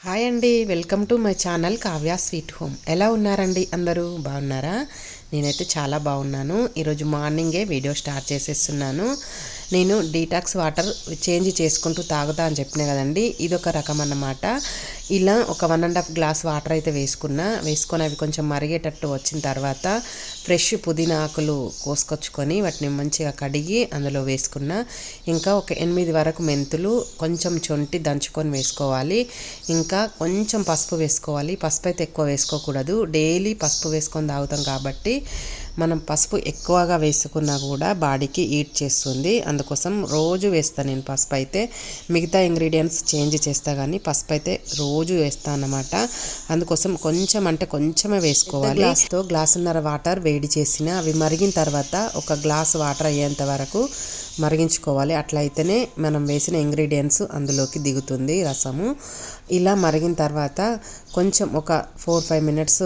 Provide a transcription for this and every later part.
Hi అండి welcome to my channel Kavya sweet home. ఎలా ఉన్నారండి అందరూ? బాగున్నారా? నేనైతే చాలా బాగున్నాను. ఈరోజు మార్నింగే వీడియో స్టార్ట్ చేసేస్తున్నాను. నేను డీటాక్స్ వాటర్ చేంజ్ చేసుకుంటూ తాగుతా అని చెప్పిన కదండి ఇదొక రకం అన్నమాట ఇలా ఒక one and half glass water అయితే వేసుకున్నా వేసుకొని అవి కొంచెం మరిగేటట్టు వచ్చిన తర్వాత ఫ్రెష్ పుదీనా ఆకులు కోసుకొచ్చుకొని వాటిని మంచిగా కడిగి అందులో వేసుకున్న ఇంకా ఒక ఎనిమిది వరకు మెంతులు కొంచెం చొంటి దంచుకొని వేసుకోవాలి. ఇంకా కొంచెం పసుపు వేసుకోవాలి. పసుపు అయితే ఎక్కువ వేసుకోకూడదు. డైలీ పసుపు వేసుకొని తాగుతాం కాబట్టి మనం పసుపు ఎక్కువగా వేసుకున్నా కూడా బాడీకి ఈట్ చేస్తుంది. అందుకోసం రోజు వేస్తాను నేను పసుపు అయితే మిగతా ఇంగ్రీడియంట్స్ చేంజ్ చేస్తా కానీ పసుపు అయితే రోజు వేస్తాను అన్నమాట. అందుకోసం కొంచెం అంటే కొంచెమే వేసుకోవాలి. గ్లాస్తో గ్లాసున్నర వాటర్ వేడి చేసిన అవి మరిగిన తర్వాత ఒక గ్లాస్ వాటర్ అయ్యేంత వరకు మరిగించుకోవాలి. అట్లయితేనే మనం వేసిన ఇంగ్రీడియంట్స్ అందులోకి దిగుతుంది రసము. ఇలా మరిగిన తర్వాత కొంచెం ఒక four five minutes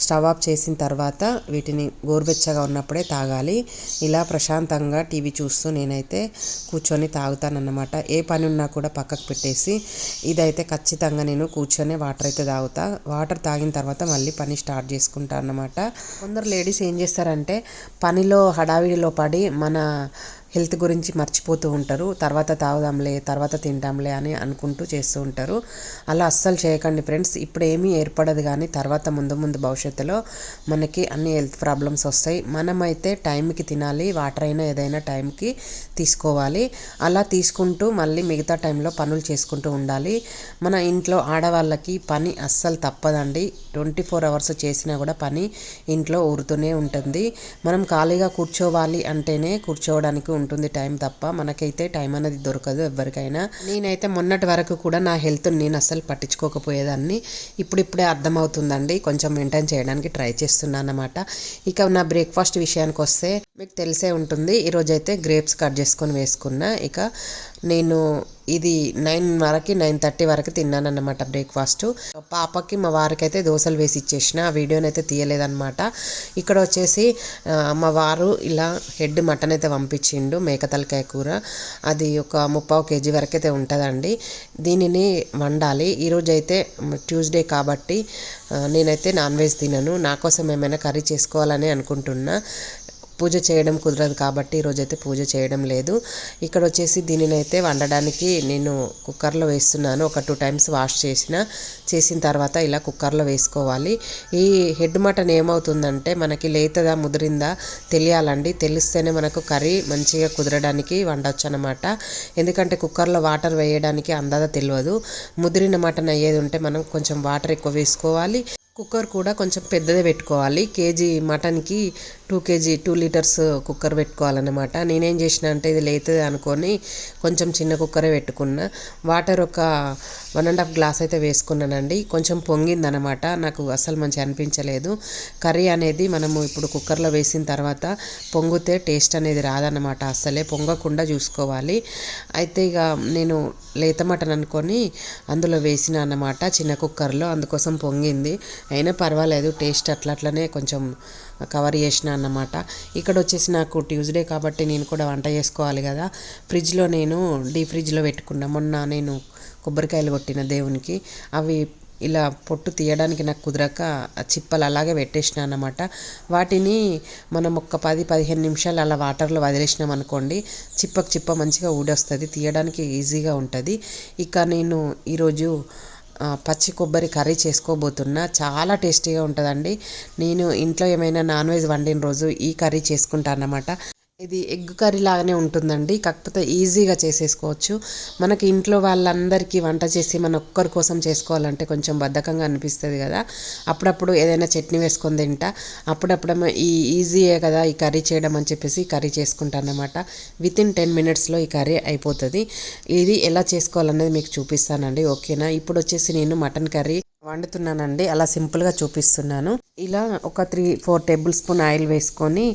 stove off చేసిన తర్వాత వీటిని గోరువెచ్చగా ఉన్నప్పుడే తాగాలి. ఇలా ప్రశాంతంగా టీవీ చూస్తూ నేనైతే కూర్చొని తాగుతానన్నమాట. ఏ పని ఉన్నా కూడా పక్కకు పెట్టేసి ఇదైతే ఖచ్చితంగా నేను కూర్చొని వాటర్ అయితే తాగుతా. వాటర్ తాగిన తర్వాత మళ్ళీ పని స్టార్ట్ చేసుకుంటా అన్నమాట. కొందరు లేడీస్ ఏం చేస్తారంటే పనిలో హడావిడిలో పడి మన హెల్త్ గురించి మర్చిపోతూ ఉంటారు. తర్వాత తాగుదాంలే తర్వాత తింటాంలే అని అనుకుంటూ చేస్తూ ఉంటారు. అలా అస్సలు చేయకండి ఫ్రెండ్స్. ఇప్పుడు ఏమీ ఏర్పడదు కానీ తర్వాత ముందు ముందు భవిష్యత్తులో మనకి అన్ని హెల్త్ ప్రాబ్లమ్స్ వస్తాయి. మనమైతే టైంకి తినాలి వాటర్ అయినా ఏదైనా టైంకి తీసుకోవాలి. అలా తీసుకుంటూ మళ్ళీ మిగతా టైంలో పనులు చేసుకుంటూ ఉండాలి. మన ఇంట్లో ఆడవాళ్ళకి పని అస్సలు తప్పదండి. ట్వంటీ ఫోర్ అవర్స్ చేసినా కూడా పని ఇంట్లో ఊరుతూనే ఉంటుంది. మనం ఖాళీగా కూర్చోవాలి అంటేనే కూర్చోవడానికి ఉంటుంది టైం తప్ప మనకైతే టైం అనేది దొరకదు ఎవరికైనా నేనైతే మొన్నటి వరకు కూడా నా హెల్త్ నేను అస్సలు పట్టించుకోకపోయేదాన్ని. ఇప్పుడిప్పుడే అర్థమవుతుందండి కొంచెం మెయింటైన్ చేయడానికి ట్రై చేస్తున్నాను అన్నమాట ఇక నా బ్రేక్ఫాస్ట్ విషయానికి వస్తే మీకు తెలిసే ఉంటుంది ఈరోజైతే గ్రేప్స్ కట్ చేసుకొని వేసుకున్నా. ఇక నేను ఇది నైన్ వరకు నైన్ థర్టీ వరకు తిన్నాను అన్నమాట బ్రేక్ఫాస్ట్. పాపకి మా వారికి అయితే దోశలు వేసి ఇచ్చేసిన. ఆ వీడియోని అయితే తీయలేదన్నమాట. ఇక్కడ వచ్చేసి మా వారు ఇలా హెడ్ మటన్ అయితే పంపించిండు మేక తలకాయ కూర. అది ఒక ముప్పావు కేజీ వరకు అయితే ఉంటుందండి. దీనిని వండాలి. ఈరోజు అయితే ట్యూస్డే కాబట్టి నేనైతే నాన్ వెజ్ తినను. నా కోసం ఏమైనా కర్రీ చేసుకోవాలని అనుకుంటున్నా. పూజ చేయడం కుదరదు కాబట్టి ఈరోజైతే పూజ చేయడం లేదు. ఇక్కడ వచ్చేసి దీనిని అయితే వండడానికి నేను కుక్కర్లో వేస్తున్నాను. ఒక టూ టైమ్స్ వాష్ చేసిన చేసిన తర్వాత ఇలా కుక్కర్లో వేసుకోవాలి. ఈ హెడ్ మటన్ ఏమవుతుందంటే మనకి లేతదా ముదిరిందా తెలియాలండి. తెలిస్తేనే మనకు కర్రీ మంచిగా కుదరడానికి వండొచ్చు అనమాట ఎందుకంటే కుక్కర్లో వాటర్ వేయడానికి అందాద తెలియదు ముదిరిన మటన్ అయ్యేది ఉంటే మనం కొంచెం వాటర్ ఎక్కువ వేసుకోవాలి. కుక్కర్ కూడా కొంచెం పెద్దదే పెట్టుకోవాలి. KG మటన్కి two KG two litres cooker పెట్టుకోవాలన్నమాట. నేనేం చేసిన అంటే ఇది లేతుంది అనుకొని కొంచెం చిన్న కుక్కరే పెట్టుకున్నా. వాటర్ ఒక వన్ అండ్ హాఫ్ గ్లాస్ అయితే వేసుకున్నానండి. కొంచెం పొంగిందనమాట నాకు అస్సలు మంచి అనిపించలేదు. కర్రీ అనేది మనము ఇప్పుడు కుక్కర్లో వేసిన తర్వాత పొంగితే టేస్ట్ అనేది రాదన్నమాట అస్సలే. పొంగకుండా చూసుకోవాలి. అయితే ఇక నేను లేత మటన్ అనుకొని అందులో వేసిన అన్నమాట చిన్న కుక్కర్లో. అందుకోసం పొంగింది. అయినా పర్వాలేదు టేస్ట్ అట్లా అట్లనే కొంచెం కవర్ చేసిన అన్నమాట. ఇక్కడ వచ్చేసి నాకు ట్యూస్డే కాబట్టి నేను కూడా వంట చేసుకోవాలి కదా. ఫ్రిడ్జ్లో నేను డీ ఫ్రిడ్జ్లో పెట్టుకున్నా. మొన్న నేను కొబ్బరికాయలు కొట్టిన దేవునికి. అవి ఇలా పొట్టు తీయడానికి నాకు కుదరక చిప్పలు అలాగే పెట్టేసిన అన్నమాట. వాటిని మనం ఒక పది పదిహేను నిమిషాలు అలా వాటర్లో వదిలేసినాం అనుకోండి చిప్పకు చిప్ప మంచిగా ఊడొస్తుంది. తీయడానికి ఈజీగా ఉంటుంది. ఇక నేను ఈరోజు పచ్చి కొబ్బరి కర్రీ చేసుకోబోతున్నా. చాలా టేస్టీగా ఉంటుందండి. నేను ఇంట్లో ఏమైనా నాన్ వెజ్ వండిన రోజు ఈ కర్రీ చేసుకుంటాను అన్నమాట ఇది ఎగ్ కర్రీ లాగానే ఉంటుందండి. కాకపోతే ఈజీగా చేసేసుకోవచ్చు. మనకి ఇంట్లో వాళ్ళందరికీ వంట చేసి మన ఒక్కరి కోసం చేసుకోవాలంటే కొంచెం బద్ధకంగా అనిపిస్తుంది కదా. అప్పుడప్పుడు ఏదైనా చట్నీ వేసుకొని తింటా. అప్పుడప్పుడు ఈ ఈజీయే కదా ఈ కర్రీ చేయడం అని చెప్పేసి కర్రీ చేసుకుంటాను అనమాట విత్ ఇన్ టెన్ మినిట్స్లో ఈ కర్రీ అయిపోతుంది. ఇది ఎలా చేసుకోవాలనేది మీకు చూపిస్తానండి. ఓకేనా? ఇప్పుడు వచ్చేసి నేను మటన్ కర్రీ వండుతున్నానండి. అలా సింపుల్గా చూపిస్తున్నాను. ఇలా ఒక three four table spoon oil వేసుకొని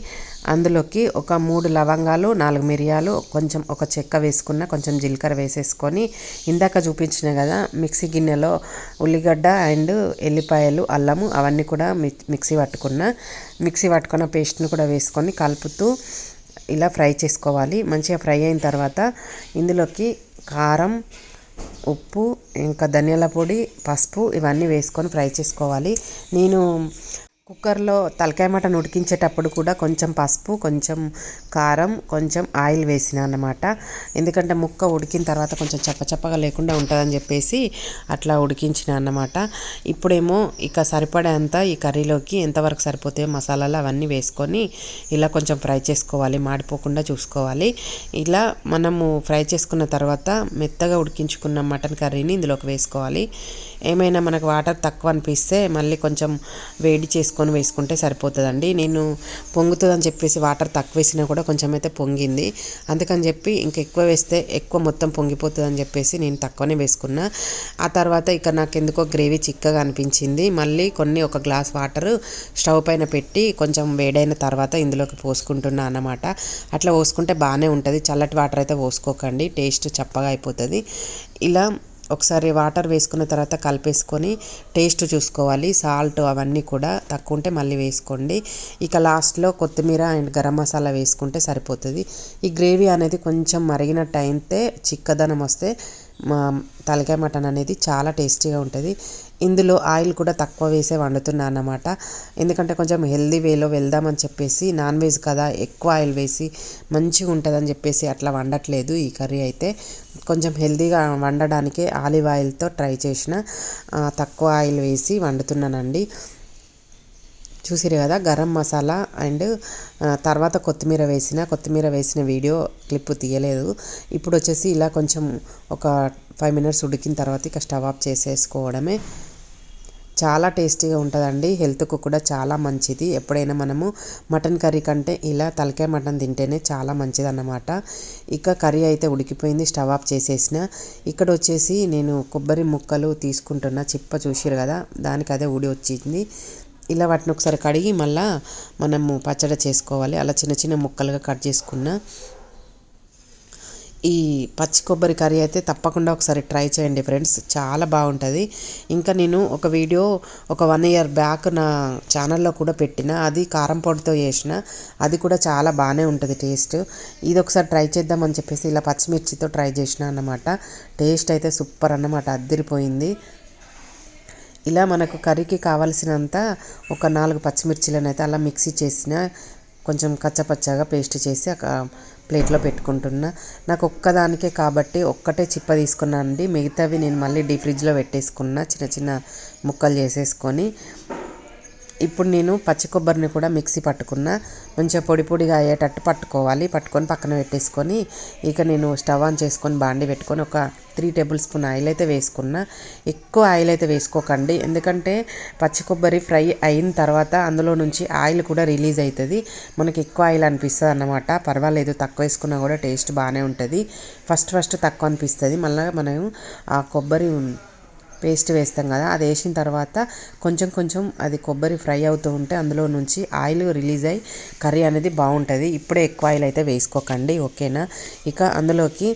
అందులోకి ఒక మూడు లవంగాలు నాలుగు మిరియాలు కొంచెం ఒక చెక్క వేసుకున్న కొంచెం జీలకర్ర వేసేసుకొని ఇందాక చూపించిన కదా మిక్సీ గిన్నెలో ఉల్లిగడ్డ అండ్ ఎల్లిపాయలు అల్లము అవన్నీ కూడా మిక్సీ పట్టుకున్న మిక్సీ పట్టుకున్న పేస్ట్ని కూడా వేసుకొని కలుపుతూ ఇలా ఫ్రై చేసుకోవాలి. మంచిగా ఫ్రై అయిన తర్వాత ఇందులోకి కారం ఉప్పు ఇంకా ధనియాల పొడి పసుపు ఇవన్నీ వేసుకొని ఫ్రై చేసుకోవాలి. నేను కుక్కర్లో తలకాయ మటన్ ఉడికించేటప్పుడు కూడా కొంచెం పసుపు కొంచెం కారం కొంచెం ఆయిల్ వేసిన అన్నమాట. ఎందుకంటే ముక్క ఉడికిన తర్వాత కొంచెం చప్పచప్పగా లేకుండా ఉంటుందని చెప్పేసి అట్లా ఉడికించిన అన్నమాట. ఇప్పుడేమో ఇక సరిపడేంత ఈ కర్రీలోకి ఎంతవరకు సరిపోతాయో మసాలాలు అవన్నీ వేసుకొని ఇలా కొంచెం ఫ్రై చేసుకోవాలి మాడిపోకుండా చూసుకోవాలి. ఇలా మనము ఫ్రై చేసుకున్న తర్వాత మెత్తగా ఉడికించుకున్న మటన్ కర్రీని ఇందులోకి వేసుకోవాలి. ఏమైనా మనకు వాటర్ తక్కువ అనిపిస్తే మళ్ళీ కొంచెం వేడి చేసుకొని వేసుకుంటే సరిపోతుందండి. నేను పొంగుతుందని చెప్పేసి వాటర్ తక్కువ వేసినా కూడా కొంచెం అయితే పొంగింది. అందుకని చెప్పి ఇంకా ఎక్కువ వేస్తే ఎక్కువ మొత్తం పొంగిపోతుందని చెప్పేసి నేను తక్కువనే వేసుకున్నా. ఆ తర్వాత ఇక నాకు ఎందుకో గ్రేవీ చిక్కగా అనిపించింది. మళ్ళీ కొన్ని ఒక గ్లాస్ వాటర్ స్టవ్ పైన పెట్టి కొంచెం వేడైన తర్వాత ఇందులోకి పోసుకుంటున్నా అన్నమాట. అట్లా పోసుకుంటే బాగానే ఉంటుంది. చల్లటి వాటర్ అయితే పోసుకోకండి. టేస్ట్ చప్పగా అయిపోతుంది. ఇలా ఒకసారి వాటర్ వేసుకున్న తర్వాత కలిపేసుకొని టేస్ట్ చూసుకోవాలి. సాల్ట్ అవన్నీ కూడా తక్కువ ఉంటే మళ్ళీ వేసుకోండి. ఇక లాస్ట్లో కొత్తిమీర అండ్ గరం మసాలా వేసుకుంటే సరిపోతుంది. ఈ గ్రేవీ అనేది కొంచెం మరిగినట్టు అయితే చిక్కదనం వస్తే తలకాయ మటన్ అనేది చాలా టేస్టీగా ఉంటుంది. ఇందులో ఆయిల్ కూడా తక్కువ వేసే వండుతున్నాను అన్నమాట ఎందుకంటే కొంచెం హెల్దీ వేలో వెళ్దామని చెప్పేసి నాన్ వెజ్ కదా ఎక్కువ ఆయిల్ వేసి మంచిగా ఉంటుందని చెప్పేసి అట్లా వండట్లేదు ఈ కర్రీ అయితే. కొంచెం హెల్దీగా వండడానికి ఆలివ్ ఆయిల్తో ట్రై చేసిన తక్కువ ఆయిల్ వేసి వండుతున్నానండి. చూసిరు కదా గరం మసాలా అండ్ తర్వాత కొత్తిమీర వేసిన కొత్తిమీర వేసిన వీడియో క్లిప్ తీయలేదు. ఇప్పుడు వచ్చేసి ఇలా కొంచెం ఒక ఫైవ్ మినిట్స్ ఉడికిన తర్వాత ఇక స్టవ్ ఆఫ్ చేసేసుకోవడమే. చాలా టేస్టీగా ఉంటుందండి. హెల్త్కు కూడా చాలా మంచిది. ఎప్పుడైనా మనము మటన్ కర్రీ కంటే ఇలా తలకాయ మటన్ తింటేనే చాలా మంచిది అన్నమాట ఇక కర్రీ అయితే ఉడికిపోయింది స్టవ్ ఆఫ్ చేసేసిన. ఇక్కడ వచ్చేసి నేను కొబ్బరి ముక్కలు తీసుకుంటున్న చిప్ప చూసిరు కదా దానికి అదే ఉడి వచ్చింది. ఇలా వాటిని ఒకసారి కడిగి మళ్ళీ మనము పచ్చడి చేసుకోవాలి. అలా చిన్న చిన్న ముక్కలుగా కట్ చేసుకున్న ఈ పచ్చి కొబ్బరి కర్రీ అయితే తప్పకుండా ఒకసారి ట్రై చేయండి ఫ్రెండ్స్. చాలా బాగుంటుంది. ఇంకా నేను ఒక వీడియో ఒక వన్ ఇయర్ బ్యాక్ నా ఛానల్లో కూడా పెట్టిన. అది కారం పొడితో చేసిన. అది కూడా చాలా బాగానే ఉంటుంది టేస్ట్. ఇది ఒకసారి ట్రై చేద్దామని చెప్పేసి ఇలా పచ్చిమిర్చితో ట్రై చేసిన అన్నమాట. టేస్ట్ అయితే సూపర్ అన్నమాట. అద్దరిపోయింది. ఇలా మనకు కర్రీకి కావాల్సినంత ఒక నాలుగు పచ్చిమిర్చిలను అయితే అలా మిక్సీ చేసిన కొంచెం కచ్చపచ్చగా పేస్ట్ చేసి ఒక ప్లేట్లో పెట్టుకుంటున్నా. నాకు ఒక్కదానికే కాబట్టి ఒక్కటే చిప్ప తీసుకున్నాను అండి మిగతావి నేను మళ్ళీ డీ ఫ్రిడ్జ్లో పెట్టేసుకున్న. చిన్న చిన్న ముక్కలు చేసేసుకొని ఇప్పుడు నేను పచ్చి కొబ్బరిని కూడా మిక్సీ పట్టుకున్న. మంచిగా పొడి పొడిగా అయ్యేటట్టు పట్టుకోవాలి. పట్టుకొని పక్కన పెట్టేసుకొని ఇక నేను స్టవ్ ఆన్ చేసుకొని బాండి పెట్టుకొని ఒక త్రీ టేబుల్ స్పూన్ ఆయిల్ అయితే వేసుకున్న. ఎక్కువ ఆయిల్ అయితే వేసుకోకండి. ఎందుకంటే పచ్చి కొబ్బరి ఫ్రై అయిన తర్వాత అందులో నుంచి ఆయిల్ కూడా రిలీజ్ అవుతుంది. మనకి ఎక్కువ ఆయిల్ అనిపిస్తుంది అన్నమాట. పర్వాలేదు తక్కువ వేసుకున్నా కూడా టేస్ట్ బాగానే ఉంటుంది. ఫస్ట్ ఫస్ట్ తక్కువ అనిపిస్తుంది. మళ్ళీ మనం ఆ కొబ్బరి పేస్ట్ వేస్తాం కదా అది వేసిన తర్వాత కొంచెం కొంచెం అది కొబ్బరి ఫ్రై అవుతూ ఉంటే అందులో నుంచి ఆయిల్ రిలీజ్ అయ్యి కర్రీ అనేది బాగుంటుంది. ఇప్పుడే ఎక్కువ ఆయిల్ అయితే వేసుకోకండి ఓకేనా? ఇక అందులోకి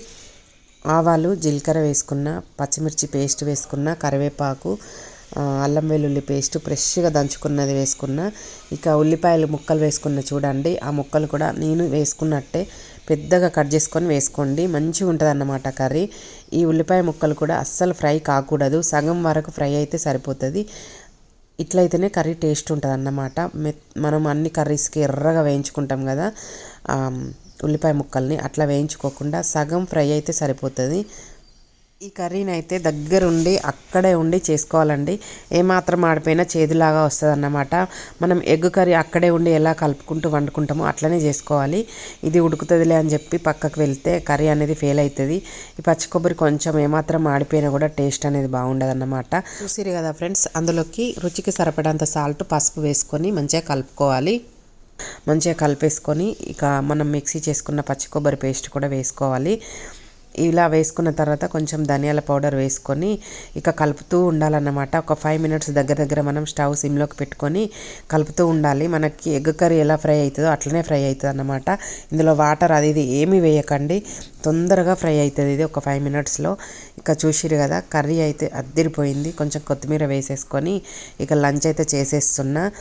ఆవాలు జీలకర్ర వేసుకున్న పచ్చిమిర్చి పేస్ట్ వేసుకున్న కరివేపాకు అల్లం వెల్లుల్లి పేస్ట్ ఫ్రెష్గా దంచుకున్నది వేసుకున్న. ఇక ఉల్లిపాయలు ముక్కలు వేసుకున్న చూడండి. ఆ ముక్కలు కూడా నేను వేసుకున్నట్టే పెద్దగా కట్ చేసుకొని వేసుకోండి. మంచిగా ఉంటుంది అన్నమాట కర్రీ. ఈ ఉల్లిపాయ ముక్కలు కూడా అస్సలు ఫ్రై కాకూడదు. సగం వరకు ఫ్రై అయితే సరిపోతుంది. ఇట్లయితేనే కర్రీ టేస్ట్ ఉంటుంది అన్నమాట మనం అన్ని కర్రీస్కి ఎర్రగా వేయించుకుంటాం కదా. ఉల్లిపాయ ముక్కల్ని అట్లా వేయించుకోకుండా సగం ఫ్రై అయితే సరిపోతుంది. ఈ కర్రీని అయితే దగ్గరుండి అక్కడే ఉండి చేసుకోవాలండి. ఏమాత్రం ఆడిపోయినా చేదులాగా వస్తుంది అన్నమాట మనం ఎగ్ కర్రీ అక్కడే ఉండి ఎలా కలుపుకుంటూ వండుకుంటామో అట్లనే చేసుకోవాలి. ఇది ఉడుకుతుందిలే అని చెప్పి పక్కకు వెళ్తే కర్రీ అనేది ఫెయిల్ అవుతుంది ఈ పచ్చి కొబ్బరి కొంచెం ఏమాత్రం ఆడిపోయినా కూడా టేస్ట్ అనేది బాగుండదు అన్నమాట చూసిరు కదా ఫ్రెండ్స్ అందులోకి రుచికి సరిపడంత సాల్ట్ పసుపు వేసుకొని మంచిగా కలుపుకోవాలి. మంచిగా కలిపేసుకొని ఇక మనం మిక్సీ చేసుకున్న పచ్చి కొబ్బరి పేస్ట్ కూడా వేసుకోవాలి. ఇలా వేసుకున్న తర్వాత కొంచెం ధనియాల పౌడర్ వేసుకొని ఇక కలుపుతూ ఉండాలన్నమాట. ఒక ఫైవ్ మినిట్స్ దగ్గర దగ్గర మనం స్టవ్ సిమ్లోకి పెట్టుకొని కలుపుతూ ఉండాలి. మనకి ఎగ్ కర్రీ ఎలా ఫ్రై అవుతుందో అట్లనే ఫ్రై అవుతుంది అన్నమాట ఇందులో వాటర్ అది ఇది ఏమీ వేయకండి. తొందరగా ఫ్రై అవుతుంది ఇది ఒక ఫైవ్ మినిట్స్లో ఇక చూసిరు కదా కర్రీ అయితే అద్దిరిపోయింది. కొంచెం కొత్తిమీర వేసేసుకొని ఇక లంచ్ అయితే చేసేస్తున్నా.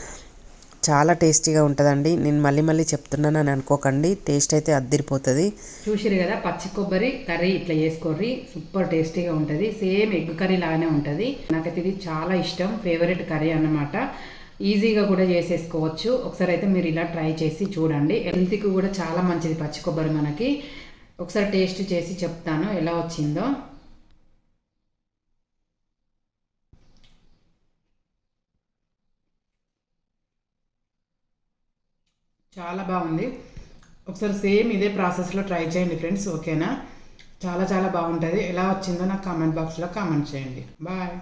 చాలా టేస్టీగా ఉంటుందండి. నేను మళ్ళీ మళ్ళీ చెప్తున్నాను అని అనుకోకండి. టేస్ట్ అయితే అద్దిరిపోతుంది. చూసిరు కదా పచ్చి కొబ్బరి కర్రీ ఇట్లా చేసుకోర్రి. సూపర్ టేస్టీగా ఉంటుంది. సేమ్ ఎగ్ కర్రీ లాగానే ఉంటుంది. నాకైతే ఇది చాలా ఇష్టం. ఫేవరెట్ కర్రీ అన్నమాట. ఈజీగా కూడా చేసేసుకోవచ్చు. ఒకసారి అయితే మీరు ఇలా ట్రై చేసి చూడండి. హెల్త్కి కూడా చాలా మంచిది పచ్చి కొబ్బరి మనకి. ఒకసారి టేస్ట్ చేసి చెప్తాను ఎలా వచ్చిందో. చాలా బాగుంది. ఒకసారి సేమ్ ఇదే ప్రాసెస్లో ట్రై చేయండి ఫ్రెండ్స్ ఓకేనా? చాలా చాలా బాగుంటుంది. ఎలా వచ్చిందో నాకు కామెంట్ బాక్స్లో కామెంట్ చేయండి. బాయ్